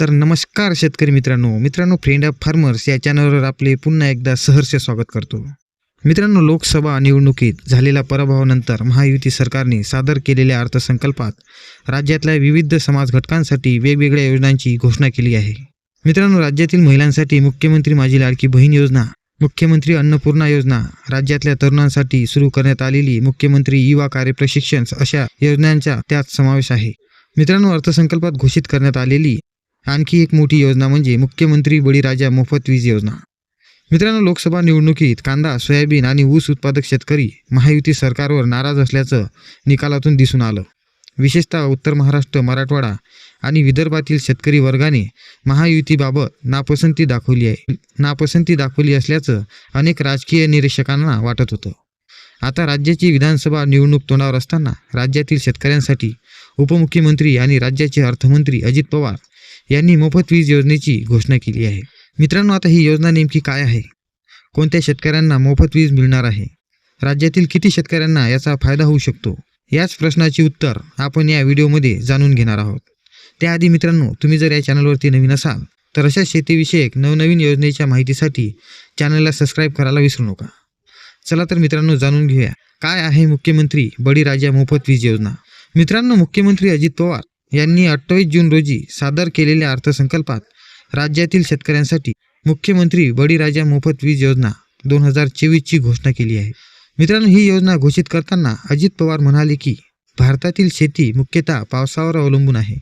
तर नमस्कार शेतकरी मित्रांनो. मित्रांनो फ्रेंड ऑफ फार्मर्स या चॅनलवर आपले पुन्हा एकदा सहर्ष स्वागत करतो. मित्रांनो लोकसभा निवडणुकीत झालेल्या पराभवानंतर महायुती सरकारने सादर केलेल्या अर्थसंकल्पात राज्यातल्या विविध समाज घटकांसाठी वेगवेगळ्या योजनांची घोषणा केली आहे. मित्रांनो राज्यातील महिलांसाठी मुख्यमंत्री माझी लाडकी बहीण योजना मुख्यमंत्री अन्नपूर्णा योजना राज्यातल्या तरुणांसाठी सुरू करण्यात आलेली मुख्यमंत्री युवा कार्य प्रशिक्षण अशा योजनांचा त्यात समावेश आहे. मित्रांनो अर्थसंकल्पात घोषित करण्यात आलेली आणखी एक मोठी योजना म्हणजे मुख्यमंत्री बळीराजा मोफत वीज योजना. मित्रांनो लोकसभा निवडणुकीत कांदा सोयाबीन आणि ऊस उत्पादक शेतकरी महायुती सरकारवर नाराज असल्याचं निकालातून दिसून आलं. विशेषतः उत्तर महाराष्ट्र मराठवाडा आणि विदर्भातील शेतकरी वर्गाने महायुतीबाबत नापसंती दाखवली आहे. नापसंती दाखवली असल्याचं अनेक राजकीय निरीक्षकांना वाटत होतं. आता राज्याची विधानसभा निवडणूक तोंडावर असताना राज्यातील शेतकऱ्यांसाठी उपमुख्यमंत्री आणि राज्याचे अर्थमंत्री अजित पवार यांनी मोफत वीज योजनेची घोषणा केली आहे. मित्रांनो आता ही योजना नेमकी काय आहे? कोणत्या शेतकऱ्यांना मोफत वीज मिळणार आहे? राज्यातील किती शेतकऱ्यांना याचा फायदा होऊ शकतो? याच प्रश्नाची उत्तर आपण या व्हिडिओमध्ये जाणून घेणार आहोत. त्याआधी मित्रांनो तुम्ही जर या चॅनलवरती नवीन असाल तर अशा शेतीविषयक नवनवीन योजनेच्या माहितीसाठी चॅनलला सबस्क्राईब करायला विसरू नका. चला तर मित्रांनो जाणून घेऊया. काय आहे मुख्यमंत्री बळीराजा मोफत वीज योजना? मित्रांनो मुख्यमंत्री अजित पवार यांनी अठ्ठावीस जून रोजी सादर केलेल्या अर्थसंकल्पात राज्यातील शेतकऱ्यांसाठी मुख्यमंत्री बळीराजा मोफत वीज योजना दोन हजार चोवीसची घोषणा केली आहे. मित्रांनो ही योजना घोषित करताना अजित पवार म्हणाले की भारतातील शेती मुख्यतः पावसावर अवलंबून आहे.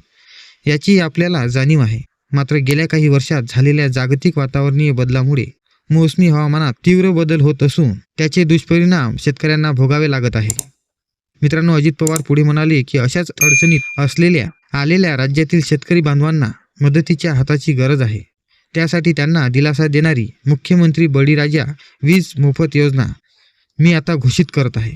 याची आपल्याला जाणीव आहे. मात्र गेल्या काही वर्षात झालेल्या जागतिक वातावरणीय बदलामुळे मोसमी हवामानात तीव्र बदल होत असून त्याचे दुष्परिणाम शेतकऱ्यांना भोगावे लागत आहे मित्रांनो अजित पवार पुढे म्हणाले की अशाच अडचणीत असलेल्या आलेल्या राज्यातील शेतकरी बांधवांना मदतीच्या हाताची गरज आहे. त्यासाठी त्यांना दिलासा देणारी मुख्यमंत्री बळीराजा वीज मोफत योजना मी आता घोषित करत आहे.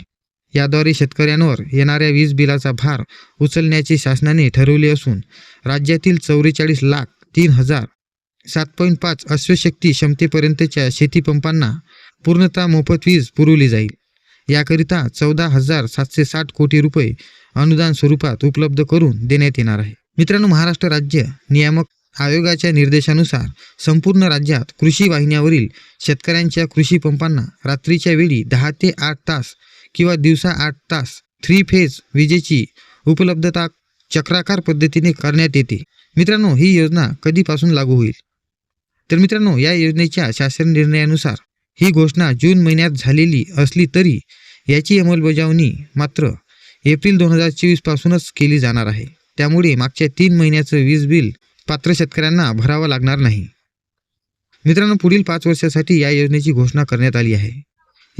याद्वारे शेतकऱ्यांवर येणाऱ्या वीज बिलाचा भार उचलण्याचे शासनाने ठरवले असून राज्यातील चौवेचाळीस लाख तीन हजार सात पॉईंट पाच अश्वशक्ती क्षमतेपर्यंतच्या शेतीपंपांना पूर्णतः मोफत वीज पुरवली जाईल. याकरिता चौदा हजार सातशे साठ कोटी रुपये अनुदान स्वरूपात उपलब्ध करून देण्यात येणार आहे. मित्रांनो महाराष्ट्र राज्य नियामक आयोगाच्या निर्देशानुसार संपूर्ण राज्यात कृषी वाहिन्यावरील शेतकऱ्यांच्या कृषी पंपांना रात्रीच्या वेळी दहा ते आठ तास किंवा दिवसा आठ तास थ्री फेज विजेची उपलब्धता चक्राकार पद्धतीने करण्यात येते. मित्रांनो ही योजना कधीपासून लागू होईल? तर मित्रांनो या योजनेच्या शासन निर्णयानुसार ही घोषणा जून महिन्यात झालेली असली तरी याची अंमलबजावणी मात्र एप्रिल दोन हजार चोवीसपासूनच केली जाणार आहे. त्यामुळे मागच्या तीन महिन्याचं वीज बिल पात्र शेतकऱ्यांना भरावं लागणार नाही. मित्रांनो पुढील पाच वर्षासाठी या योजनेची घोषणा करण्यात आली आहे.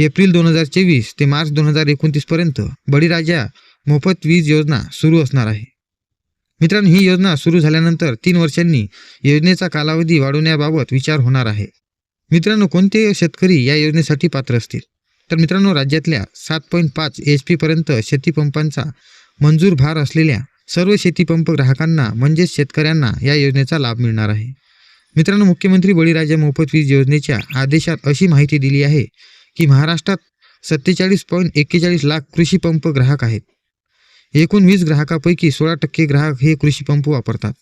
एप्रिल दोन हजार चोवीस ते मार्च दोन हजार एकोणतीसपर्यंत बळीराजा मोफत वीज योजना सुरू असणार आहे. मित्रांनो ही योजना सुरू झाल्यानंतर तीन वर्षांनी योजनेचा कालावधी वाढवण्याबाबत विचार होणार आहे. मित्रांनो कोणते शेतकरी या योजनेसाठी पात्र असतील? तर मित्रांनो राज्यातल्या सात पॉईंट पाच एच पीपर्यंत शेतीपंपांचा मंजूर भार असलेल्या सर्व शेतीपंप ग्राहकांना म्हणजेच शेतकऱ्यांना या योजनेचा लाभ मिळणार आहे. मित्रांनो मुख्यमंत्री बळीराजा मोफत वीज योजनेच्या आदेशात अशी माहिती दिली आहे की महाराष्ट्रात सत्तेचाळीस पॉईंट एक्केचाळीस लाख कृषी पंप ग्राहक आहेत. एकूण वीज ग्राहकापैकी सोळा टक्के ग्राहक हे कृषी पंप वापरतात.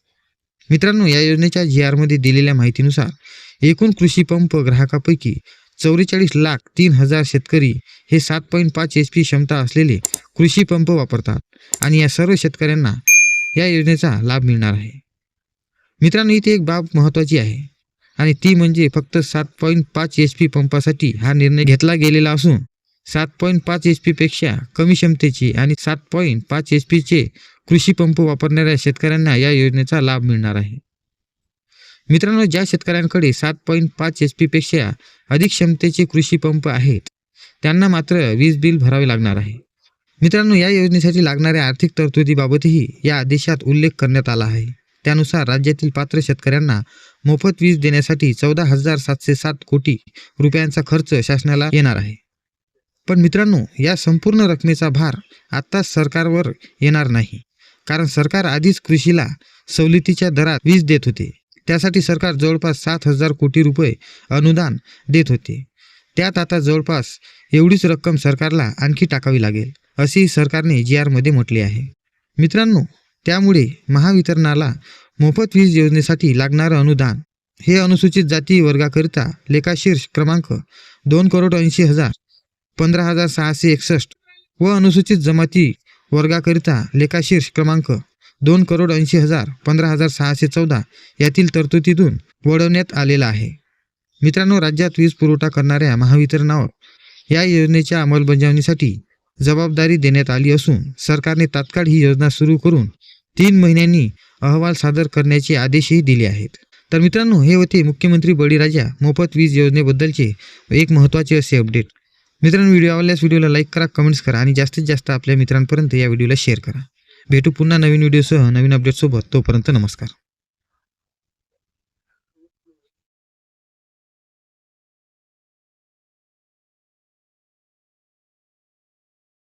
मित्रांनो या योजनेच्या जी आरमध्ये दिलेल्या माहितीनुसार एकूण कृषी पंप ग्राहकापैकी चौवेचाळीस लाख तीन हजार शेतकरी हे सात पॉईंट पाच एच पी क्षमता असलेले कृषी पंप वापरतात आणि या सर्व शेतकऱ्यांना या योजनेचा लाभ मिळणार आहे. मित्रांनो इथे एक बाब महत्त्वाची आहे आणि ती म्हणजे फक्त सात पॉईंट पाच एच पी पंपासाठी हा निर्णय घेतला गेलेला असून सात पॉईंट पाच एच पीपेक्षा कमी क्षमतेचे आणि सात पॉईंट पाच एच पीचे कृषी पंप वापरणाऱ्या शेतकऱ्यांना या योजनेचा लाभ मिळणार आहे. मित्रांनो ज्या शेतकऱ्यांकडे सात पॉईंट पाच एच पीपेक्षा अधिक क्षमतेचे कृषी पंप आहेत त्यांना मात्र वीज बिल भरावे लागणार आहे. मित्रांनो या योजनेसाठी लागणाऱ्या आर्थिक तरतुदीबाबतही या आदेशात उल्लेख करण्यात आला आहे. त्यानुसार राज्यातील पात्र शेतकऱ्यांना मोफत वीज देण्यासाठी चौदा हजार सातशे सात कोटी रुपयांचा खर्च शासनाला येणार आहे. पण मित्रांनो या संपूर्ण रकमेचा भार आत्ताच सरकारवर येणार नाही कारण सरकार आधीच कृषीला सवलतीच्या दरात वीज देत होते. त्यासाठी सरकार जवळपास सात हजार कोटी रुपये अनुदान देत होते. त्यात आता जवळपास एवढीच रक्कम सरकारला आणखी टाकावी लागेल असेही सरकारने जी आरमध्ये म्हटले आहे. मित्रांनो त्यामुळे महावितरणाला मोफत वीज योजनेसाठी लागणारं अनुदान हे अनुसूचित जाती वर्गाकरिता लेखाशीर्ष क्रमांक दोन करोड ऐंशी हजार पंधरा हजार सहाशे एकसष्ट व अनुसूचित जमाती वर्गाकरिता लेखाशीर्ष क्रमांक दोन करोड ऐंशी हजार पंधरा हजार सहाशे चौदा यातील तरतुदीतून वळवण्यात आलेला आहे. मित्रांनो राज्यात वीज पुरवठा करणाऱ्या महावितरणावर या योजनेच्या अंमलबजावणीसाठी जबाबदारी देण्यात आली असून सरकारने तात्काळ ही योजना सुरू करून तीन महिन्यांनी अहवाल सादर करण्याचे आदेशही दिले आहेत. तर मित्रांनो हे होते मुख्यमंत्री बळीराजा मोफत वीज योजनेबद्दलचे एक महत्त्वाचे असे अपडेट. मित्रांनो व्हिडिओ आवडल्यास व्हिडिओला लाईक करा कमेंट्स करा आणि जास्तीत जास्त आपल्या मित्रांपर्यंत या व्हिडिओला शेअर करा. भेटू पुन्हा नवीन व्हिडिओसह नवीन अपडेटसोबत तोपर्यंत नमस्कार.